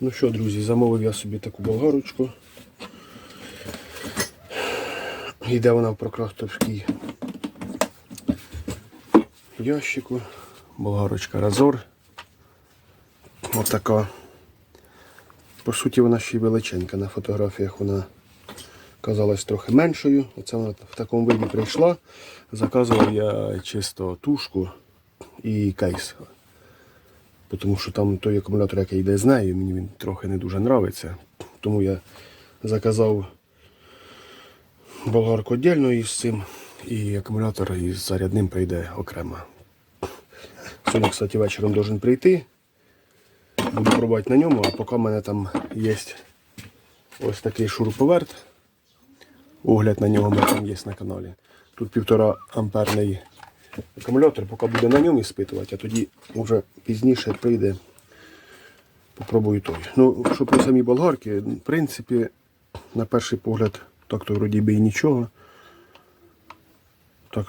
Ну що, друзі, замовив я собі таку болгарочку. Йде вона в прокрафтовській ящику. Болгарочка Разор. Отака. По суті, вона ще й величенька. На фотографіях вона казалась трохи меншою. Оце вона в такому виді прийшла. Заказував я чисто тушку і кейс. Тому що там той акумулятор, який йде з нею, мені він трохи не дуже подобається. Тому я заказав болгарку віддільно із цим, і акумулятор із зарядним прийде окремо. Сьогодні, кстати, вечором должен прийти. Буду пробувати на ньому, а поки в мене там є ось такий шуруповерт. Огляд на нього там є на каналі. Тут півтора амперний акумулятор, поки буде на ньому іспитувати, а тоді вже пізніше прийде. Попробую той. Ну, що по самій болгарки, в принципі, на перший погляд, так то вроді би і нічого. Так,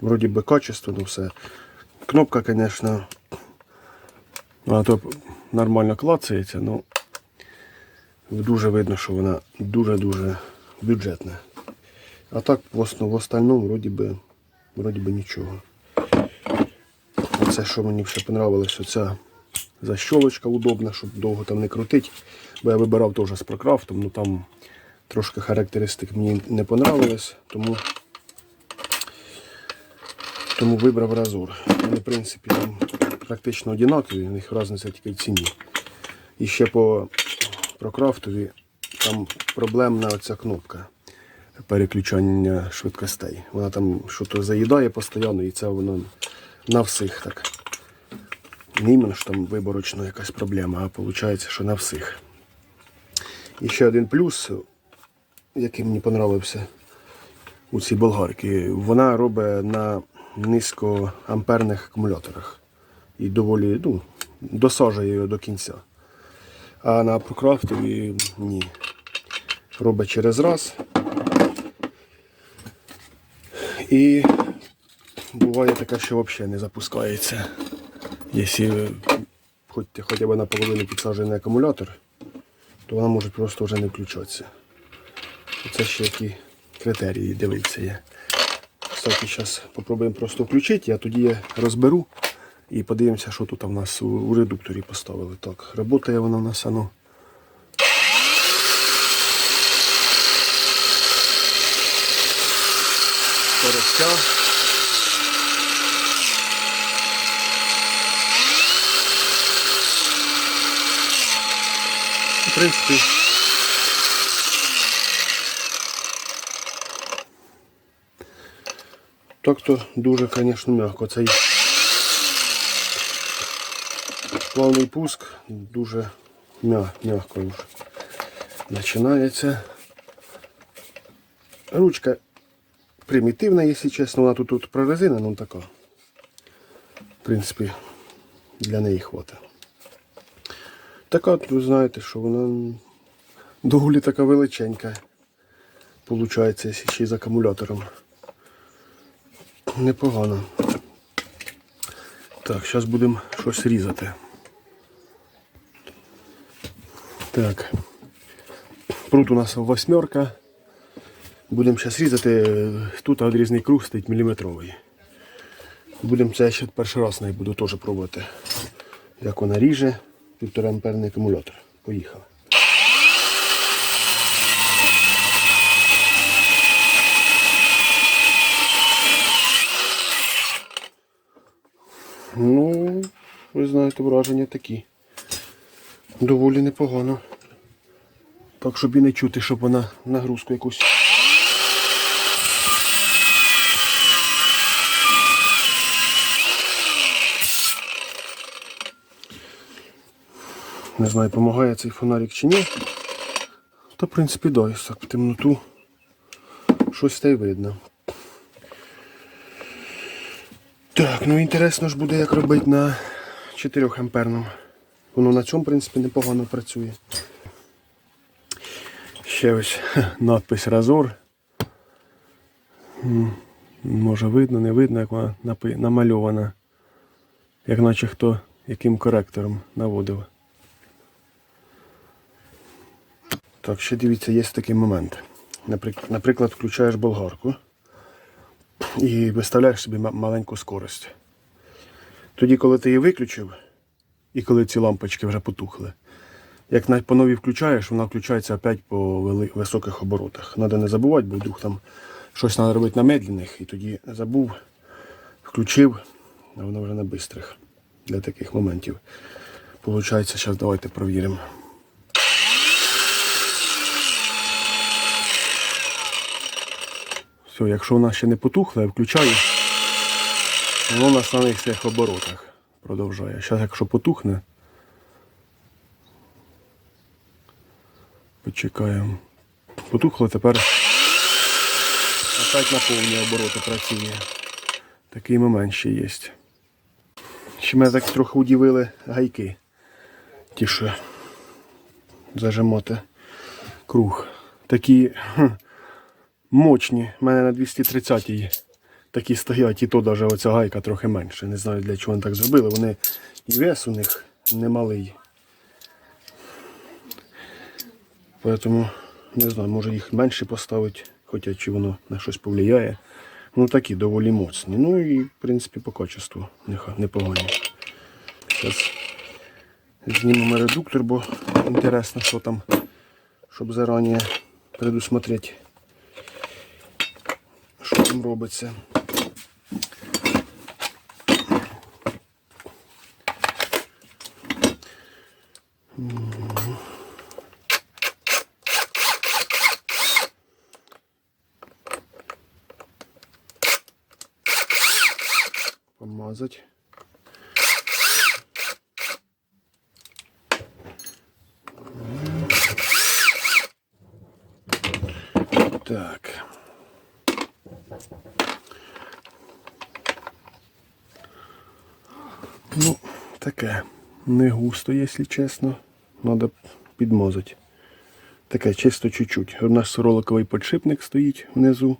вроді би качественно все. Кнопка, звісно, вона то нормально клацається, але дуже видно, що вона дуже-дуже бюджетна. А так в основ- остальному вроді би, вроді би нічого. Це, що мені ще понравилось, оця защолочка удобна, щоб довго там не крутити. Бо я вибирав теж з прокрафтом, ну там трошки характеристик мені не понравилось, тому, тому вибрав разор. Вони, в принципі, там практично однакові, у них різниця тільки в ціні. І ще по прокрафтові там проблемна оця кнопка переключання швидкостей. Вона там щось заїдає постійно і це воно на всіх так. Не іменно, що там виборочно якась проблема, а виходить, що на всіх. І ще один плюс, який мені понравився у цій болгарці, вона робить на низькоамперних акумуляторах. І доволі ну, досажує його до кінця. А на прокрафтові ні. Робить через раз. І буває таке, що взагалі не запускається. Якщо хоч, хоча б наполовину підсаджений акумулятор, то вона може просто вже не включатися. Це ще які критерії дивитися є. Кстати, зараз спробуємо просто включити, а тоді я розберу і подивимося, що тут у нас у, редукторі поставили. Так, працює вона у нас, а Скоростя. В принципі. Так-то дуже, звісно, м'яко. Цей плавний пуск дуже м'я- м'яко вже починається. Ручка примітивна, якщо чесно, вона тут, тут прорезина, ну така. В принципі, для неї хватить. Така, ви знаєте, що вона доволі така величенька. Получається, ще й з акумулятором. Непогано. Так, зараз будемо щось різати. Так. Прут у нас восьмерка. Будемо зараз різати. Тут відрізний круг стоїть міліметровий. Будемо це ще перший раз не буду теж пробувати. Як вона ріже. Півтора амперний акумулятор. Поїхали. Ну, ви знаєте, враження такі. Доволі непогано. Так, щоб і не чути, щоб вона нагрузку якусь. Не знаю, допомагає цей фонарик чи ні. Та, в принципі, да, так в темноту щось та й видно. Так, ну інтересно ж буде, як робити на 4 амперному. Воно на цьому, в принципі, непогано працює. Ще ось надпись Разор. Може видно, не видно, як вона намальована. Як наче хто яким коректором наводив. Так, ще дивіться, є такий момент. Наприк- Наприклад, включаєш болгарку і виставляєш собі маленьку скорость. Тоді, коли ти її виключив, і коли ці лампочки вже потухли, як на- по новій включаєш, вона включається опять по високих оборотах. Треба не забувати, бо вдруг там щось треба робити на медленних, і тоді забув, включив, а воно вже на бистрих для таких моментів. Получається, зараз давайте провіримо. Все, якщо вона ще не потухла, я включаю, воно на самих цих оборотах продовжує. Зараз, якщо потухне, почекаємо. Потухло, тепер опять на повні обороти працює. Такий момент ще є. Ще мене так трохи удивили гайки. Ті, що зажимати круг. Такі хм, мощні. У мене на 230-й такі стоять, і то навіть оця гайка трохи менше. Не знаю для чого вони так зробили. Вони і вес у них немалий. Поэтому не знаю, може їх менше поставити, хоча чи воно на щось повлияє. Ну такі доволі моцні. Ну і в принципі по качеству непогані. Зараз знімемо редуктор, бо інтересно, що там, щоб зарані предусмотрети, що там робиться. Помазать. Так. Таке. Не густо, якщо чесно. Надо підмазати. Таке чисто чуть-чуть. У нас роликовий подшипник стоїть внизу.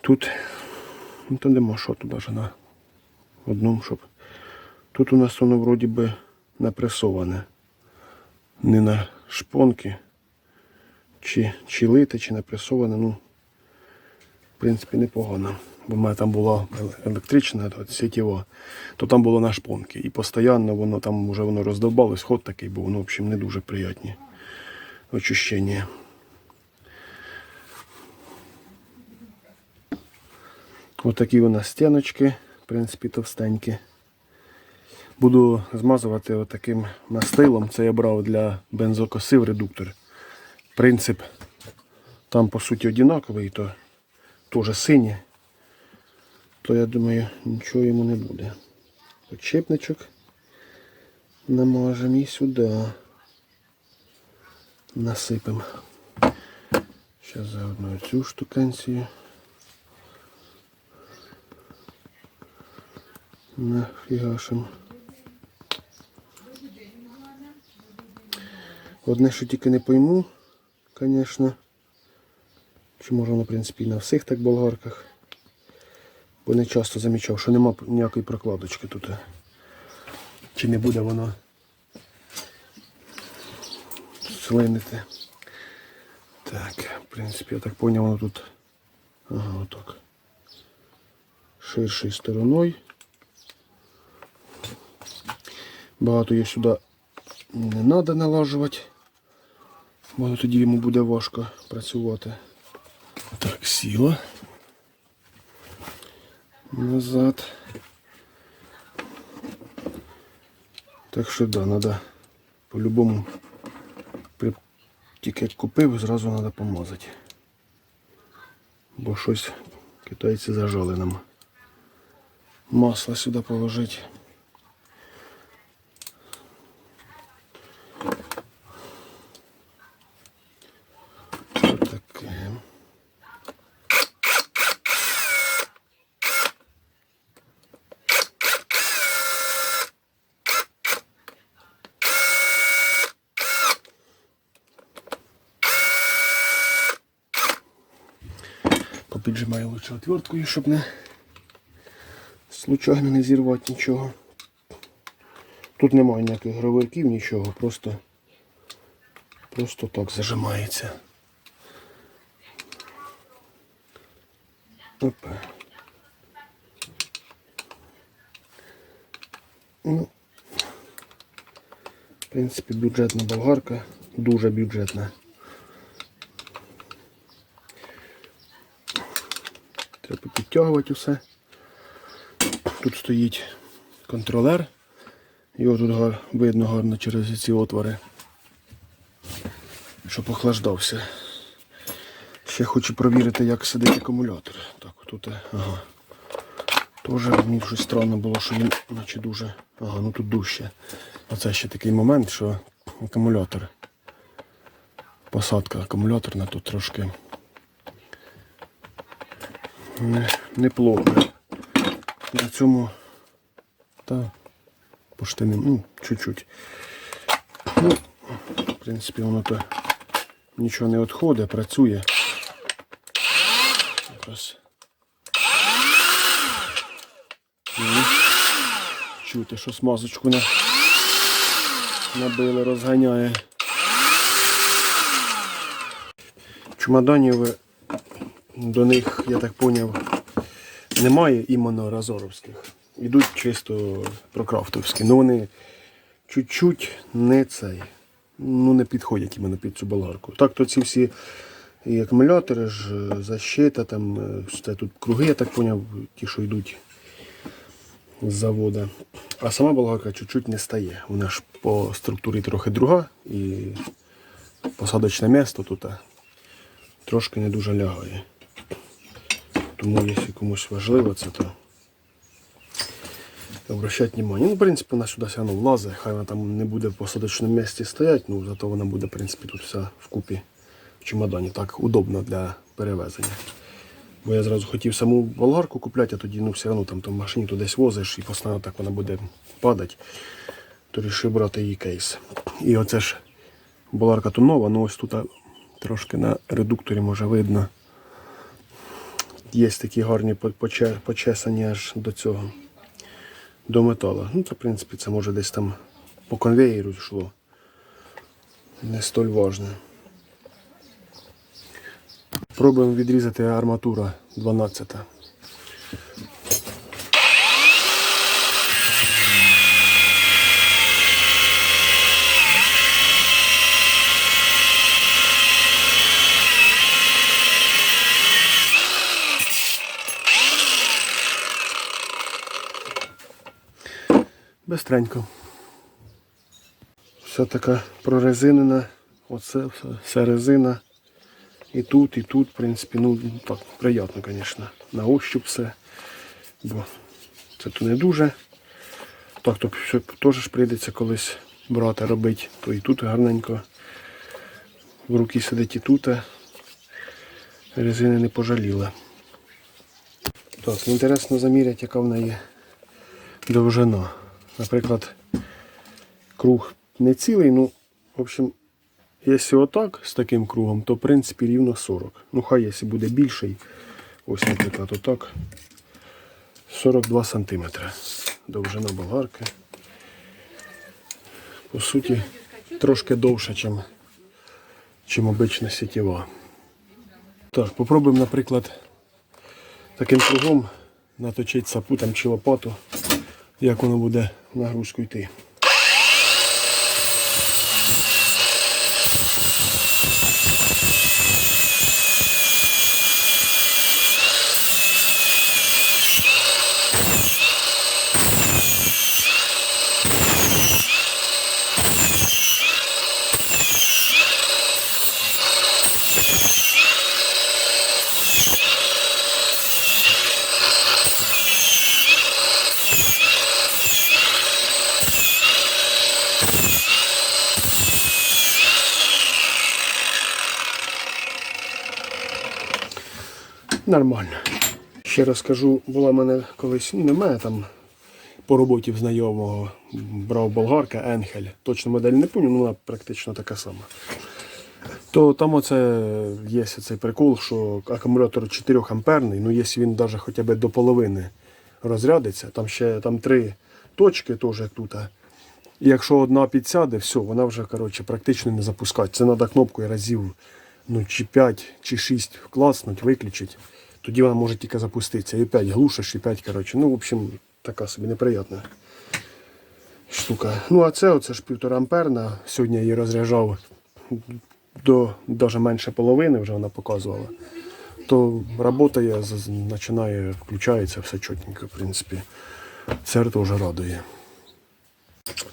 Тут, ну то нема що тут даже на одному, щоб. Тут у нас воно вроді би напресоване. Не на шпонки. Чи, чи лите, чи напресоване, ну, в принципі, непогано. Бо в мене там була електрична сітєва, то там було на шпонки. І постійно воно там вже воно роздовбалось, ход такий був, ну, в общем, не дуже приятні ощущення. Ось такі у нас стіночки, в принципі, товстенькі. Буду змазувати отаким мастилом. Це я брав для бензокосив редуктор. Принцип там по суті однаковий, то теж синє. То я думаю, нічого йому не буде. Подшипничок намажемо і сюди насипемо. Зараз заодно цю штукенцію. Нафігашимо. Одне, що тільки не пойму, звісно. Чи може воно, в принципі, і на всіх так болгарках. Бо не часто замічав, що нема ніякої прокладочки тут. Чи не буде воно слинити. Так, в принципі, я так зрозумів, воно тут ага, отак. Ширшою стороною. Багато її сюди не треба налажувати, бо тоді йому буде важко працювати. Так, сіла. Назад. Так що да, треба по-любому тільки купив, зразу треба помазати. Бо щось китайці зажали нам. Масло сюди положити. Таке. Попіджимаю лучше отверткою, щоб не случайно не зірвати нічого. Тут немає ніяких гравирків, нічого, просто просто так зажимається. Опа. Ну, в принципі, бюджетна болгарка, дуже бюджетна. Треба підтягувати все. Тут стоїть контролер. Його тут видно гарно через ці отвори. Щоб охлаждався. Ще хочу провірити, як сидить акумулятор. Так, тут, ага. Тоже мені щось странно було, що він наче дуже. Ага, ну тут дужче. Оце ще такий момент, що акумулятор. Посадка акумуляторна тут трошки неплохо. На цьому та пошти не, ну, чуть-чуть. Ну, в принципі, воно то нічого не відходить, працює. Якраз. Чути, що смазочку на... набили, розганяє. Чемоданів до них, я так поняв, немає іменно разоровських. Ідуть чисто прокрафтовські. Ну вони чуть-чуть не цей. Ну не підходять іменно під цю болгарку. Так, то ці всі і акумулятори ж, е, защита, там е, все тут круги, я так поняв, ті, що йдуть з заводу. А сама болгарка чуть-чуть не стає. Вона ж по структурі трохи друга і посадочне місто тут трошки не дуже лягає. Тому якщо комусь важливо це, то обращать внимание. Ну, в принципі, вона сюди все одно влазить, хай вона там не буде в посадочному місці стояти, ну зато вона буде, в принципі, тут вся вкупі в чемодані. Так удобно для перевезення. Бо я зразу хотів саму болгарку купляти, а тоді ну, все одно там, там в машині десь возиш і постійно так вона буде падати. То вирішив брати її кейс. І оце ж болгарка то нова, ну ось тут трошки на редукторі може видно. Є такі гарні по- почесані аж до цього, до металу. Ну, це, в принципі, це може десь там по конвеєру йшло. Не столь важне. Пробуємо відрізати арматура 12. Бистренько. Все така прорезинена. Оце все, все резина. І тут, і тут, в принципі, ну так, приємно, звісно. На ощуп все. Бо це то не дуже. Так, то все теж прийдеться колись брати, робити. То і тут гарненько. В руки сидить і тут. Резини не пожаліла. Так, інтересно заміряти, яка в неї довжина. Наприклад, круг не цілий, ну, в общем, Якщо отак з таким кругом, то в принципі рівно 40. Ну хай якщо буде більший, ось, наприклад, отак. 42 см. Довжина болгарки. По суті, трошки довше, чим, чим обична сітєва. Так, попробуємо, наприклад, таким кругом наточити сапу там чи лопату, як воно буде нагрузку йти. Нормально. Ще раз кажу, була в мене колись, ну немає там по роботі в знайомого, брав болгарка Енхель. Точно модель не пам'ятаю, ну вона практично така сама. То там оце є цей прикол, що акумулятор 4 амперний, ну якщо він навіть хоча б до половини розрядиться, там ще там три точки, теж тут, І якщо одна підсяде, все, вона вже коротше, практично не запускати. Це треба кнопкою разів ну, чи 5 чи 6 класнуть, виключити. Тоді вона може тільки запуститися. І 5 глушиш, і 5, коротше. Ну, в общем, така собі неприятна штука. Ну, а це оце ж півтора амперна. Сьогодні я її розряджав до навіть менше половини, вже вона показувала. То працює, з- починає, включається, все чотненько, в принципі. Це теж радує.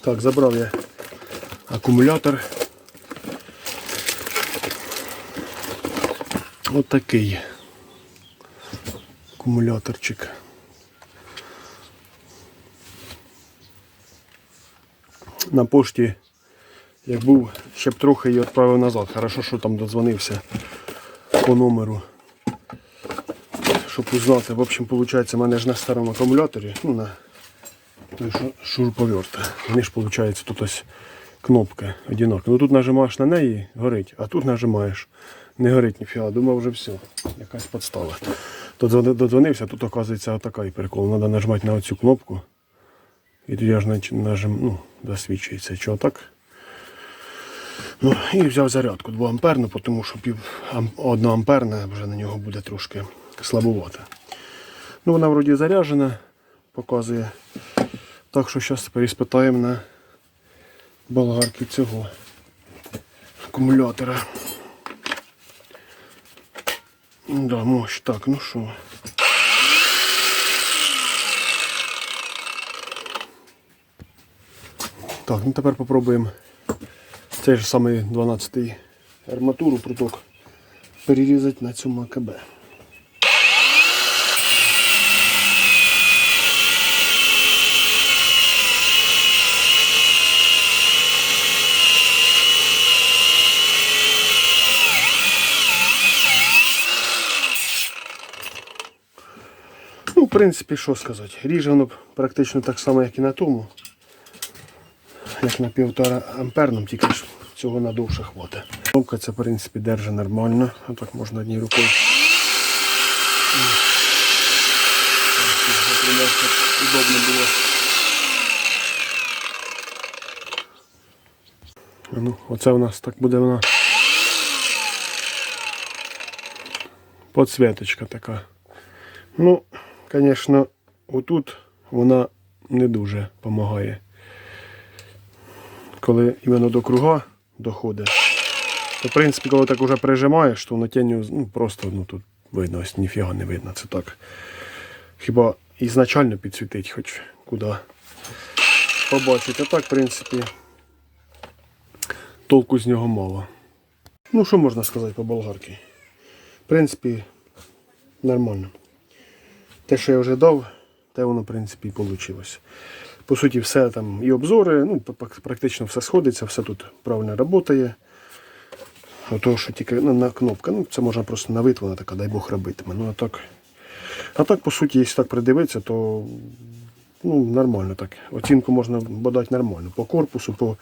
Так, забрав я акумулятор. От такий акумуляторчик. На пошті, як був, ще б трохи її відправив назад. Хорошо, що там додзвонився по номеру. Щоб узнати. В общем, виходить, в мене ж на старому акумуляторі, ну на той що шуруповерт. Вони ж виходить тут ось кнопка одинака. Ну тут нажимаєш на неї, горить, а тут нажимаєш. Не горить ніфіга. Думав вже все. Якась подстава. Додзвонився, тут оказується отакий прикол. Треба нажимати на оцю кнопку. І тоді аж нажим, ну, засвідчується. Чого так? Ну, і взяв зарядку 2 амперну, тому що пів ам, 1 амперна вже на нього буде трошки слабувати. Ну, вона вроді заряджена, показує. Так що зараз і на болгарки цього акумулятора. Да, мощь. Так, ну що. Так, ну тепер попробуємо цей же самий 12-й арматуру пруток перерізати на цьому АКБ. Принципі, що сказати, ріже воно практично так само, як і на тому. Як на півтора амперному, тільки ж цього надовше хватить. Кнопка це, в принципі, держить нормально. А так можна однією рукою. Удобно було. Ну, оце у нас так буде вона. Подсвіточка така. Ну, звісно, отут вона не дуже допомагає. Коли іменно до круга доходить, то в принципі, коли так уже прижимаєш, то на тінню ну, просто ну, тут видно, ось ніфіга не видно. Це так. Хіба ізначально підсвітить хоч куди побачити. А так, в принципі, толку з нього мало. Ну, що можна сказати по болгарки? В принципі, нормально. Те, що я вже дав, те воно, в принципі, і вийшло. По суті, все там і обзори, ну, практично все сходиться, все тут правильно працює. Ото, що тільки ну, на кнопка, ну, це можна просто на вид, вона така, дай Бог робитиме. Ну, а так, а так, по суті, якщо так придивитися, то ну, нормально так. Оцінку можна подати нормально. По корпусу, по,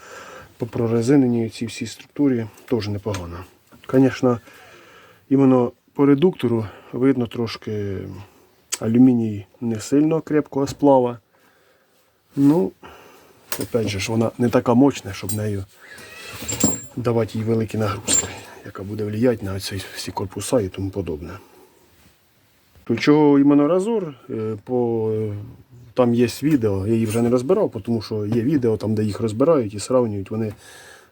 по прорезиненій цій всій структурі теж непогано. Звісно, іменно по редуктору видно трошки алюміній не сильно крепкого сплава. Ну, опять же, ж, вона не така мощна, щоб нею давати їй великі нагрузки, яка буде впливати на ці всі корпуса і тому подобне. Чого іменно Разор, е, по, там є відео, я її вже не розбирав, тому що є відео, там, де їх розбирають і сравнюють, вони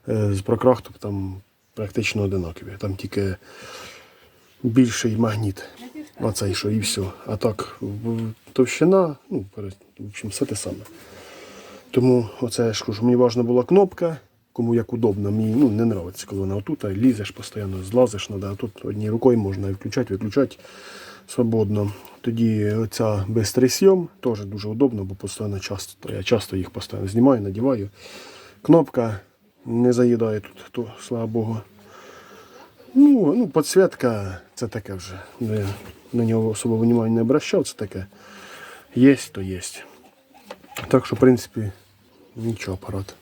е, з прокрахтом там практично одинакові. Там тільки більший магніт. Оцей що і все. А так, товщина, ну, в общем, все те саме. Тому оце я ж кажу, мені важна була кнопка, кому як удобно. Мені ну, не подобається, коли вона отут, а лізеш постійно, злазиш, треба, а тут однією рукою можна включати, виключати свободно. Тоді оця безстресйом теж дуже удобно, бо постійно часто, я часто їх постійно знімаю, надіваю. Кнопка не заїдає тут, то, слава Богу. Ну, ну, підсвітка це таке вже. На нього особого внимання не обращав, це таке. Є, то є. Так що, в принципі, нічого апарат.